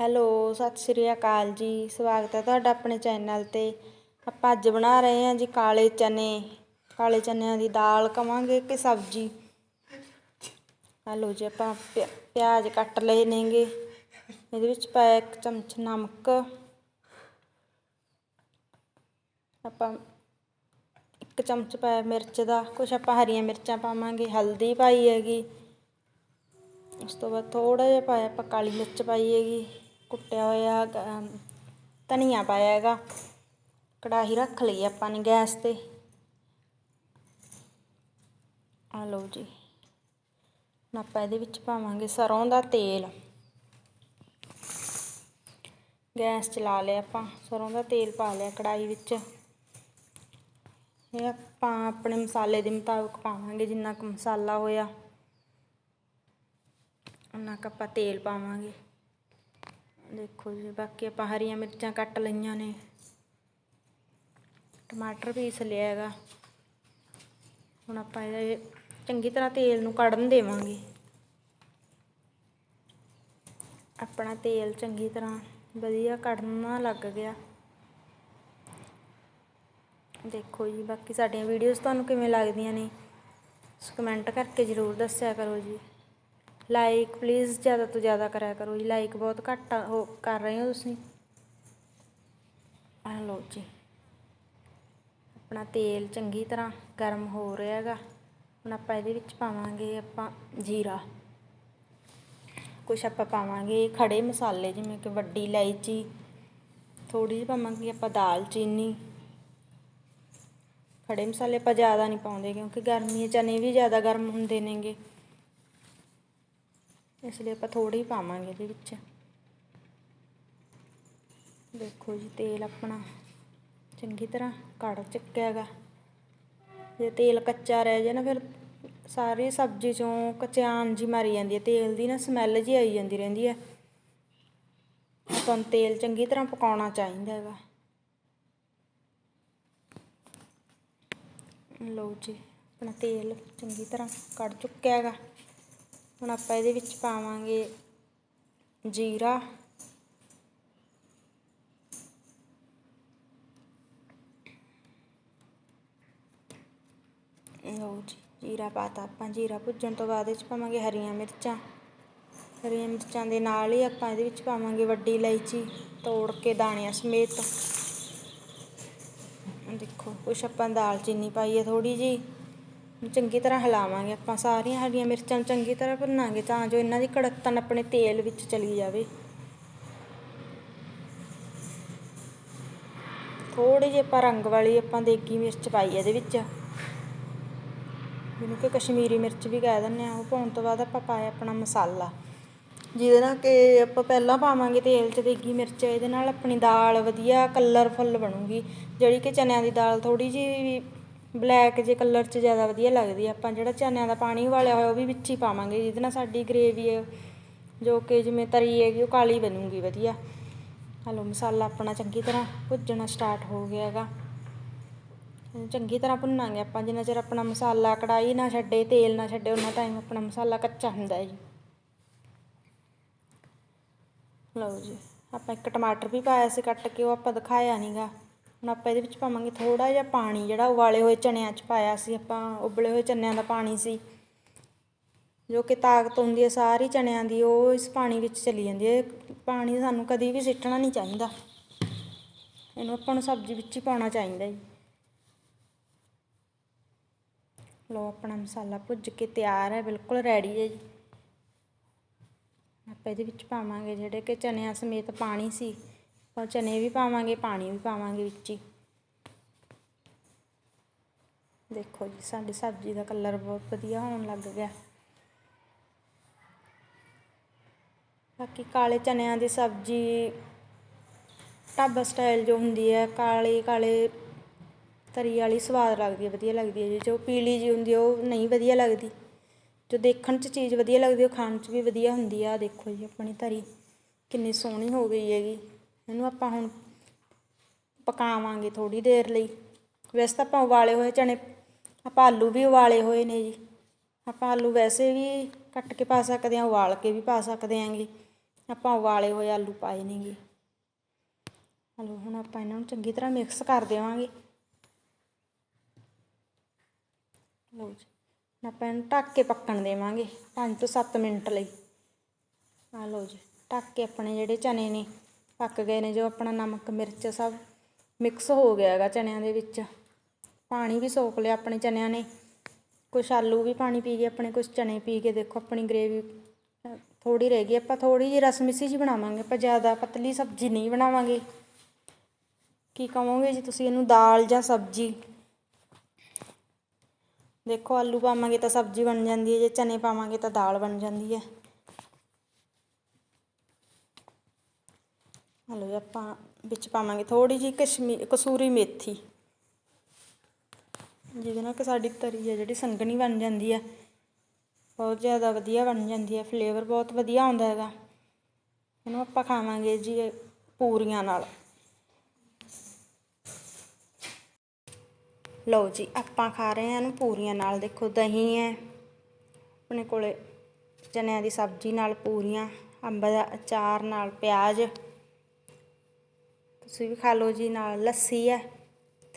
Hello, ਸਤਿ ਸ਼੍ਰੀ ਅਕਾਲ ਜੀ। ਸਵਾਗਤ ਹੈ ਤੁਹਾਡਾ ਆਪਣੇ ਚੈਨਲ ਤੇ। ਆਪਾਂ ਅੱਜ ਬਣਾ ਰਹੇ ਹਾਂ ਜੀ ਕਾਲੇ ਚਨੇ। ਕਾਲੇ ਚਨਿਆਂ ਦੀ ਦਾਲ ਕਵਾਂਗੇ ਕਿ ਸਬਜ਼ੀ? ਹੈਲੋ ਜੀ, ਆਪਾਂ ਪਿਆ- ਪਿਆਜ਼ ਕੱਟ ਲਏ ਨੇਗੇ। ਇਹਦੇ ਵਿੱਚ ਪਾਇਆ ਇੱਕ ਚਮਚ ਨਮਕ। ਆਪਾਂ ਇੱਕ ਚਮਚ ਪਾਇਆ ਮਿਰਚ ਦਾ। ਕੁਛ ਆਪਾਂ ਹਰੀਆਂ ਮਿਰਚਾਂ ਪਾਵਾਂਗੇ, ਹਲਦੀ ਪਾਈ ਹੈਗੀ। ਉਸ ਤੋਂ ਬਾਅਦ ਥੋੜਾ ਜਿਹਾ ਪਾਇਆ ਆਪਾਂ ਕਾਲੀ ਮਿਰਚ ਪਾਈ ਹੈਗੀ। ਕੁੱਟਿਆ ਹੋਇਆ ਧਨੀਆ ਪਾਇਆ ਹੈਗਾ। ਕੜਾਹੀ ਰੱਖ ਲਈ ਆਪਾਂ ਨੇ ਗੈਸ ਤੇ। ਆ ਲਓ ਜੀ। ਹੁਣ ਆਪਾਂ ਇਹਦੇ ਵਿੱਚ ਪਾਵਾਂਗੇ ਸਰੋਂ ਦਾ ਤੇਲ। ਗੈਸ ਚਲਾ ਲਿਆ ਆਪਾਂ, ਸਰੋਂ ਦਾ ਤੇਲ ਪਾ ਲਿਆ ਕੜਾਹੀ ਵਿੱਚ। ਇਹ ਆਪਾਂ ਆਪਣੇ ਮਸਾਲੇ ਦੇ ਮੁਤਾਬਕ ਪਾਵਾਂਗੇ, ਜਿੰਨਾ ਕੁ ਮਸਾਲਾ ਹੋਇਆ ਉਨਾ ਕੁ ਆਪਾਂ ਤੇਲ ਪਾਵਾਂਗੇ। ਦੇਖੋ ਜੀ, ਬਾਕੀ ਆਪਾਂ ਹਰੀਆਂ ਮਿਰਚਾਂ ਕੱਟ ਲਈਆਂ ਨੇ। ਟਮਾਟਰ ਪੀਸ ਲਿਆ ਹੈਗਾ। ਹੁਣ ਆਪਾਂ ਇਹ ਚੰਗੀ ਤਰ੍ਹਾਂ ਤੇਲ ਨੂੰ ਕੜਨ ਦੇਵਾਂਗੇ। ਆਪਣਾ ਤੇਲ ਚੰਗੀ ਤਰ੍ਹਾਂ ਵਧੀਆ ਕੜਨਾ ਲੱਗ ਗਿਆ। ਦੇਖੋ ਜੀ, ਬਾਕੀ ਸਾਡੀਆਂ ਵੀਡੀਓਜ਼ ਤੁਹਾਨੂੰ ਕਿਵੇਂ ਲੱਗਦੀਆਂ ਨੇ? ਕਮੈਂਟ ਕਰਕੇ ਜ਼ਰੂਰ ਦੱਸਿਆ ਕਰੋ ਜੀ। ਲਾਈਕ ਪਲੀਜ਼ ਜ਼ਿਆਦਾ ਤੋਂ ਜ਼ਿਆਦਾ ਕਰਿਆ ਕਰੋ ਜੀ। ਲਾਈਕ ਬਹੁਤ ਘੱਟ ਆ- ਹੋ ਕਰ ਰਹੇ ਹੋ ਤੁਸੀਂ। ਆ ਲਓ ਜੀ। ਆਪਣਾ ਤੇਲ ਚੰਗੀ ਤਰ੍ਹਾਂ ਗਰਮ ਹੋ ਰਿਹਾ ਹੈਗਾ। ਹੁਣ ਆਪਾਂ ਇਹਦੇ ਵਿੱਚ ਪਾਵਾਂਗੇ ਆਪਾਂ ਜੀਰਾ। ਕੁਛ ਆਪਾਂ ਪਾਵਾਂਗੇ ਖੜੇ ਮਸਾਲੇ, ਜਿਵੇਂ ਕਿ ਵੱਡੀ ਇਲਾਇਚੀ। ਥੋੜੀ ਜਿਹੀ ਪਾਵਾਂਗੇ ਆਪਾਂ ਦਾਲਚੀਨੀ। ਖੜੇ ਮਸਾਲੇ ਆਪਾਂ ਜ਼ਿਆਦਾ ਨਹੀਂ ਪਾਉਂਦੇ ਕਿਉਂਕਿ ਗਰਮੀ ਚਨੇ ਵੀ ਜ਼ਿਆਦਾ ਗਰਮ ਹੁੰਦੇ ਨੇਗੇ। ਇਸ ਲਈ ਆਪਾਂ ਥੋੜੀ ਹੀ ਪਾਵਾਂਗੇ ਇਹਦੇ ਵਿੱਚ। ਦੇਖੋ ਜੀ, ਤੇਲ ਆਪਣਾ ਚੰਗੀ ਤਰ੍ਹਾਂ ਕੜ ਚੁੱਕਿਆ ਹੈਗਾ। ਜੇ ਤੇਲ ਕੱਚਾ ਰਹਿ ਜਾਏ ਨਾ, ਫਿਰ ਸਾਰੀ ਸਬਜ਼ੀ ਚੋਂ ਕਚਾਨ ਜੀ ਮਾਰੀ ਜਾਂਦੀ ਹੈ। ਤੇਲ ਦੀ ਨਾ ਸਮੈਲ ਜੀ ਆਈ ਜਾਂਦੀ ਰਹਿੰਦੀ ਹੈ। ਆਪਾਂ ਨੂੰ ਤੇਲ ਚੰਗੀ ਤਰ੍ਹਾਂ ਪਕਾਉਣਾ ਚਾਹੀਦਾ ਹੈਗਾ। ਲਓ ਜੀ, ਆਪਣਾ ਤੇਲ ਚੰਗੀ ਤਰ੍ਹਾਂ ਕੱਢ ਚੁੱਕਿਆ ਹੈਗਾ। ਹੁਣ ਆਪਾਂ ਇਹਦੇ ਵਿੱਚ ਪਾਵਾਂਗੇ ਜੀਰਾ। ਲਓ ਜੀ, ਜੀਰਾ ਪਾਤਾ ਆਪਾਂ। ਜੀਰਾ ਭੁੱਜਣ ਤੋਂ ਬਾਅਦ ਇਹ 'ਚ ਪਾਵਾਂਗੇ ਹਰੀਆਂ ਮਿਰਚਾਂ। ਹਰੀਆਂ ਮਿਰਚਾਂ ਦੇ ਨਾਲ ਹੀ ਆਪਾਂ ਇਹਦੇ ਵਿੱਚ ਪਾਵਾਂਗੇ ਵੱਡੀ ਇਲਾਇਚੀ, ਤੋੜ ਕੇ ਦਾਣਿਆਂ ਸਮੇਤ। ਦੇਖੋ, ਕੁਛ ਆਪਾਂ ਦਾਲਚੀਨੀ ਪਾਈ ਹੈ ਥੋੜੀ ਜੀ ਚੰਗੀ ਤਰ੍ਹਾਂ ਹਿਲਾਵਾਂਗੇ ਆਪਾਂ ਸਾਰੀਆਂ ਹਰੀਆਂ ਮਿਰਚਾਂ ਨੂੰ ਚੰਗੀ ਤਰ੍ਹਾਂ ਭੁੰਨਾਂਗੇ ਤਾਂ ਜੋ ਇਹਨਾਂ ਦੀ ਕੜਕਤਨ ਆਪਣੇ ਤੇਲ ਵਿੱਚ ਚਲੀ ਜਾਵੇ। ਥੋੜੀ ਜਿਹੀ ਆਪਾਂ ਰੰਗ ਵਾਲੀ ਆਪਾਂ ਦੇਗੀ ਮਿਰਚ ਪਾਈ ਇਹਦੇ ਵਿੱਚ। ਜਿਹਨੂੰ ਕਿ ਕਸ਼ਮੀਰੀ ਮਿਰਚ ਵੀ ਕਹਿ ਦਿੰਦੇ ਆ, ਉਹ ਪਾਉਣ ਤੋਂ ਬਾਅਦ ਆਪਾਂ ਪਾਇਆ ਆਪਣਾ ਮਸਾਲਾ। ਜਿਹਦੇ ਨਾਲ ਕਿ ਆਪਾਂ ਪਹਿਲਾਂ ਪਾਵਾਂਗੇ ਤੇਲ 'ਚ ਦੇਗੀ ਮਿਰਚ, ਇਹਦੇ ਨਾਲ ਆਪਣੀ ਦਾਲ ਵਧੀਆ ਕਲਰਫੁੱਲ ਬਣੂਗੀ। ਜਿਹੜੀ ਕਿ ਚਨਿਆਂ ਦੀ ਦਾਲ ਥੋੜੀ ਜਿਹੀ ਬਲੈਕ ਜੇ ਕਲਰ 'ਚ ਜ਼ਿਆਦਾ ਵਧੀਆ ਲੱਗਦੀ ਆ। ਆਪਾਂ ਜਿਹੜਾ ਚਨਿਆਂ ਦਾ ਪਾਣੀ ਉਬਾਲਿਆ ਹੋਇਆ ਉਹ ਵੀ ਵਿੱਚ ਹੀ ਪਾਵਾਂਗੇ। ਜਿਹਦੇ ਨਾਲ ਸਾਡੀ ਗ੍ਰੇਵੀ ਹੈ, ਜੋ ਕਿ ਜਿਵੇਂ ਤਰੀ ਹੈਗੀ, ਉਹ ਕਾਲੀ ਬਣੂਗੀ ਵਧੀਆ। ਹਲੋ, ਮਸਾਲਾ ਆਪਣਾ ਚੰਗੀ ਤਰ੍ਹਾਂ ਭੁੱਜਣਾ ਸਟਾਰਟ ਹੋ ਗਿਆ ਹੈਗਾ। ਚੰਗੀ ਤਰ੍ਹਾਂ ਭੁੰਨਾਂਗੇ ਆਪਾਂ। ਜਿੰਨਾ ਚਿਰ ਆਪਣਾ ਮਸਾਲਾ ਕੜਾਈ ਨਾ ਛੱਡੇ, ਤੇਲ ਨਾ ਛੱਡੇ ਉਹਨਾਂ ਟਾਈਮ ਆਪਣਾ ਮਸਾਲਾ ਕੱਚਾ ਹੁੰਦਾ ਹੈ ਜੀ। ਲਓ ਜੀ, ਆਪਾਂ ਇੱਕ ਟਮਾਟਰ ਵੀ ਪਾਇਆ ਸੀ, ਕੱਟ ਕੇ ਉਹ ਆਪਾਂ ਦਿਖਾਇਆ ਨਹੀਂਗਾ ਹੁਣ ਆਪਾਂ ਇਹਦੇ ਵਿੱਚ ਪਾਵਾਂਗੇ ਥੋੜ੍ਹਾ ਜਿਹਾ ਪਾਣੀ, ਜਿਹੜਾ ਉਬਾਲੇ ਹੋਏ ਚਣਿਆਂ 'ਚ ਪਾਇਆ ਸੀ ਆਪਾਂ, ਉਬਲੇ ਹੋਏ ਚਨਿਆਂ ਦਾ ਪਾਣੀ ਸੀ। ਜੋ ਕਿ ਤਾਕਤ ਹੁੰਦੀ ਹੈ ਸਾਰੀ ਚਣਿਆਂ ਦੀ, ਉਹ ਇਸ ਪਾਣੀ ਵਿੱਚ ਚਲੀ ਜਾਂਦੀ ਹੈ। ਪਾਣੀ ਸਾਨੂੰ ਕਦੀ ਵੀ ਸਿੱਟਣਾ ਨਹੀਂ ਚਾਹੀਦਾ। ਇਹਨੂੰ ਆਪਾਂ ਨੂੰ ਸਬਜ਼ੀ ਵਿੱਚ ਹੀ ਪਾਉਣਾ ਚਾਹੀਦਾ ਜੀ। ਲਓ, ਆਪਣਾ ਮਸਾਲਾ ਭੁੱਜ ਕੇ ਤਿਆਰ ਹੈ, ਬਿਲਕੁਲ ਰੈਡੀ ਹੈ ਜੀ। ਆਪਾਂ ਇਹਦੇ ਵਿੱਚ ਪਾਵਾਂਗੇ ਜਿਹੜੇ ਕਿ ਚਨਿਆਂ ਸਮੇਤ ਪਾਣੀ ਸੀ। ਆਪਾਂ ਚਨੇ ਵੀ ਪਾਵਾਂਗੇ, ਪਾਣੀ ਵੀ ਪਾਵਾਂਗੇ ਵਿੱਚ ਹੀ। ਦੇਖੋ ਜੀ, ਸਾਡੀ ਸਬਜ਼ੀ ਦਾ ਕਲਰ ਬਹੁਤ ਵਧੀਆ ਹੋਣ ਲੱਗ ਗਿਆ। ਬਾਕੀ ਕਾਲੇ ਚਨਿਆਂ ਦੀ ਸਬਜ਼ੀ ਢਾਬਾ ਸਟਾਈਲ ਜੋ ਹੁੰਦੀ ਹੈ, ਕਾਲੇ ਕਾਲੇ ਤਰੀ ਵਾਲੀ ਸਵਾਦ ਲੱਗਦੀ ਹੈ, ਵਧੀਆ ਲੱਗਦੀ ਹੈ ਜੀ। ਜੋ ਪੀਲੀ ਜੀ ਹੁੰਦੀ ਹੈ, ਉਹ ਨਹੀਂ ਵਧੀਆ ਲੱਗਦੀ। ਜੋ ਦੇਖਣ 'ਚ ਚੀਜ਼ ਵਧੀਆ ਲੱਗਦੀ ਉਹ ਖਾਣ 'ਚ ਵੀ ਵਧੀਆ ਹੁੰਦੀ ਆ ਦੇਖੋ ਜੀ, ਆਪਣੀ ਤਰੀ ਕਿੰਨੀ ਸੋਹਣੀ ਹੋ ਗਈ ਹੈਗੀ। ਇਹਨੂੰ ਆਪਾਂ ਹੁਣ ਪਕਾਵਾਂਗੇ ਥੋੜੀ ਦੇਰ ਲਈ। ਵੈਸੇ ਤਾਂ ਆਪਾਂ ਉਬਾਲੇ ਹੋਏ ਚਣੇ ਆਪਾਂ ਆਲੂ ਵੀ ਉਬਾਲੇ ਹੋਏ ਨੇ ਜੀ। ਆਪਾਂ ਆਲੂ ਵੈਸੇ ਵੀ ਕੱਟ ਕੇ ਪਾ ਸਕਦੇ ਹਾਂ, ਉਬਾਲ ਕੇ ਵੀ ਪਾ ਸਕਦੇ ਆਂਗੇ ਆਪਾਂ ਉਬਾਲੇ ਹੋਏ ਆਲੂ ਪਾਏ ਨੇਗੇ ਹਲੋ ਹੁਣ ਆਪਾਂ ਇਹਨਾਂ ਨੂੰ ਚੰਗੀ ਤਰ੍ਹਾਂ ਮਿਕਸ ਕਰ ਦੇਵਾਂਗੇ। ਲਓ ਜੀ ਆਪਾਂ ਇਹਨੂੰ ਢੱਕ ਕੇ ਪੱਕਣ ਦੇਵਾਂਗੇ 5 ਤੋਂ 7 ਮਿੰਟ ਲਈ। ਆ ਲਓ ਜੀ, ਢੱਕ ਕੇ ਆਪਣੇ ਜਿਹੜੇ ਚਨੇ ਨੇ ਪੱਕ ਗਏ ਨੇ ਜੋ ਆਪਣਾ ਨਮਕ, ਮਿਰਚ ਸਭ ਮਿਕਸ ਹੋ ਗਿਆ ਹੈਗਾ ਚਨਿਆਂ ਦੇ ਵਿੱਚ। ਪਾਣੀ ਵੀ ਸੋਖ ਲਿਆ ਆਪਣੇ ਚਨਿਆਂ ਨੇ। ਕੁਛ ਆਲੂ ਵੀ ਪਾਣੀ ਪੀ ਗਏ, ਆਪਣੇ ਕੁਛ ਚਨੇ ਪੀ ਕੇ ਦੇਖੋ ਆਪਣੀ ਗ੍ਰੇਵੀ ਥੋੜੀ ਰਹਿ ਗਈ। ਆਪਾਂ ਥੋੜੀ ਜਿਹੀ ਰਸਮਿਸੀ ਜੀ ਬਣਾਵਾਂਗੇ। ਆਪਾਂ ਜ਼ਿਆਦਾ ਪਤਲੀ ਸਬਜ਼ੀ ਨਹੀਂ ਬਣਾਵਾਂਗੇ। ਕੀ ਕਹੋਗੇ ਜੀ ਤੁਸੀਂ? ਇਹਨੂੰ ਦਾਲ ਜਾਂ ਸਬਜ਼ੀ। ਦੇਖੋ ਆਲੂ ਪਾਵਾਂਗੇ ਤਾਂ ਸਬਜ਼ੀ ਬਣ ਜਾਂਦੀ ਹੈ। ਜੇ ਚਨੇ ਪਾਵਾਂਗੇ ਤਾਂ ਦਾਲ ਬਣ ਜਾਂਦੀ ਹੈ। ਹਲੋ ਜੀ, ਆਪਾਂ ਵਿੱਚ ਪਾਵਾਂਗੇ ਥੋੜੀ ਜਿਹੀ ਕਸ਼ਮੀ, ਕਸੂਰੀ ਮੇਥੀ। ਜਿਹਦੇ ਨਾਲ ਕਿ ਸਾਡੀ ਤਰੀ ਹੈ ਜਿਹੜੀ ਸੰਘਣੀ ਬਣ ਜਾਂਦੀ ਹੈ ਬਹੁਤ ਜ਼ਿਆਦਾ ਵਧੀਆ ਬਣ ਜਾਂਦੀ ਹੈ ਫਲੇਵਰ ਬਹੁਤ ਵਧੀਆ ਆਉਂਦਾ ਹੈਗਾ। ਇਹਨੂੰ ਆਪਾਂ ਖਾਵਾਂਗੇ ਜੀ ਪੂਰੀਆਂ ਨਾਲ। ਲਓ ਜੀ, ਆਪਾਂ ਖਾ ਰਹੇ ਹਾਂ ਇਹਨੂੰ ਪੂਰੀਆਂ ਨਾਲ। ਦੇਖੋ, ਦਹੀਂ ਹੈ। ਆਪਣੇ ਕੋਲੇ ਚਨਿਆਂ ਦੀ ਸਬਜ਼ੀ ਨਾਲ ਪੂਰੀਆਂ, ਅੰਬ ਦਾ ਅਚਾਰ ਨਾਲ ਪਿਆਜ਼। ਤੁਸੀਂ ਵੀ ਖਾ ਲਓ ਜੀ ਨਾਲ ਲੱਸੀ ਹੈ।